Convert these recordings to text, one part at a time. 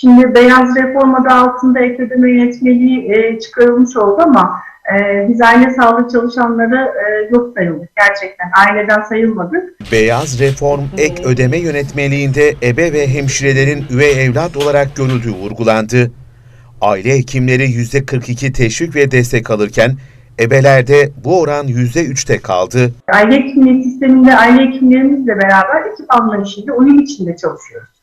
Şimdi beyaz reform adı altında ek ödeme yönetmeliği e, çıkarılmış oldu ama e, biz aile sağlık çalışanları e, yok sayıldık gerçekten. Aileden sayılmadık. Beyaz reform ek ödeme yönetmeliğinde ebe ve hemşirelerin üvey evlat olarak görüldüğü vurgulandı. Aile hekimleri %42 teşvik ve destek alırken ebelerde bu oran %3'te kaldı. Aile hekimliği sisteminde aile hekimlerimizle beraber ekip anlayışıyla uyum içinde çalışıyoruz.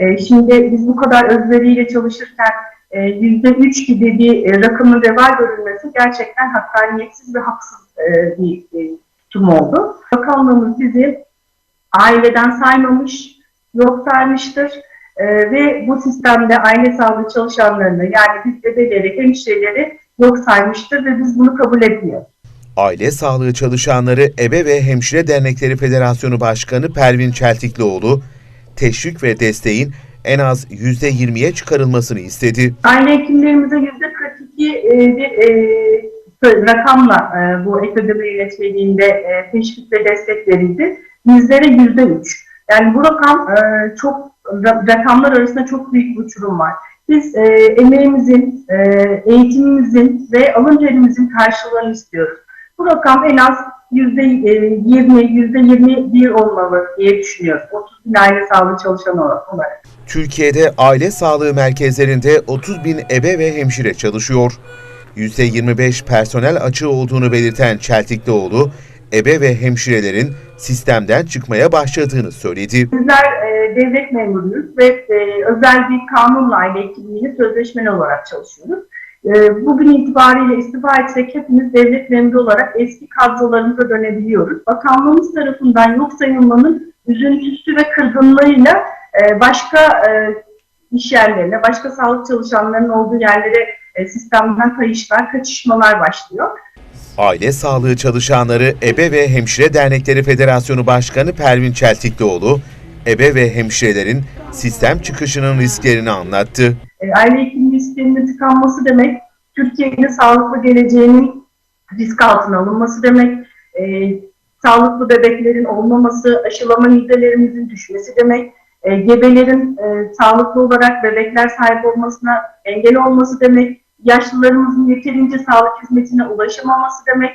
E, şimdi biz bu kadar özveriyle çalışırken e, yüzde üç gibi bir e, rakamın reva görülmesi gerçekten hakkaniyetsiz ve haksız bir tutum oldu. Bakanlığımız bizi aileden saymamış, yok saymıştır ve bu sistemde aile sağlığı çalışanlarını yani biz bebeleri, hemşireleri yok saymıştır ve biz bunu kabul etmiyoruz. Aile Sağlığı Çalışanları Ebe ve Hemşire Dernekleri Federasyonu Başkanı Pervin Çeltiklioğlu, teşvik ve desteğin en az %20'ye çıkarılmasını istedi. Aile hekimlerimize yüzde 42 e, bir e, rakamla e, bu ek ödeme yönetmeliğinde e, teşvik ve destek verildi. Bizlere yüzde 3. Yani bu rakam e, çok ra- rakamlar arasında çok büyük bir uçurum var. Biz e, emeğimizin, e, eğitimimizin ve alın terimizin karşılığını istiyoruz. Bu rakam en az yüzde e, 20, yüzde 21 olmalı diye düşünüyoruz. 30 bin aile sağlığı çalışanı olarak. Türkiye'de aile sağlığı merkezlerinde 30 bin ebe ve hemşire çalışıyor. %25 personel açığı olduğunu belirten Çeltiklioğlu, ebe ve hemşirelerin sistemden çıkmaya başladığını söyledi. Bizler e, devlet memuruyuz ve e, özel bir kanunla aile hekimliğini sözleşmeli olarak çalışıyoruz. E, bugün itibariyle istifa etsek hepimiz devlet memuru olarak eski kadrolarımıza dönebiliyoruz. Bakanlığımız tarafından yok sayılmanın üzüntüsü ve kırgınlığıyla e, başka e, iş yerlerine, başka sağlık çalışanlarının olduğu yerlere e, sistemden kayışlar, kaçışmalar başlıyor. Aile Sağlığı Çalışanları Ebe ve Hemşire Dernekleri Federasyonu Başkanı Pervin Çeltiklioğlu, ebe ve hemşirelerin sistem çıkışının risklerini anlattı. E, aile sisteminin tıkanması demek, Türkiye'nin sağlıklı geleceğinin risk altına alınması demek, e, sağlıklı bebeklerin olmaması, aşılama nitelerimizin düşmesi demek, e, gebelerin e, sağlıklı olarak bebekler sahip olmasına engel olması demek, yaşlılarımızın yeterince sağlık hizmetine ulaşamaması demek,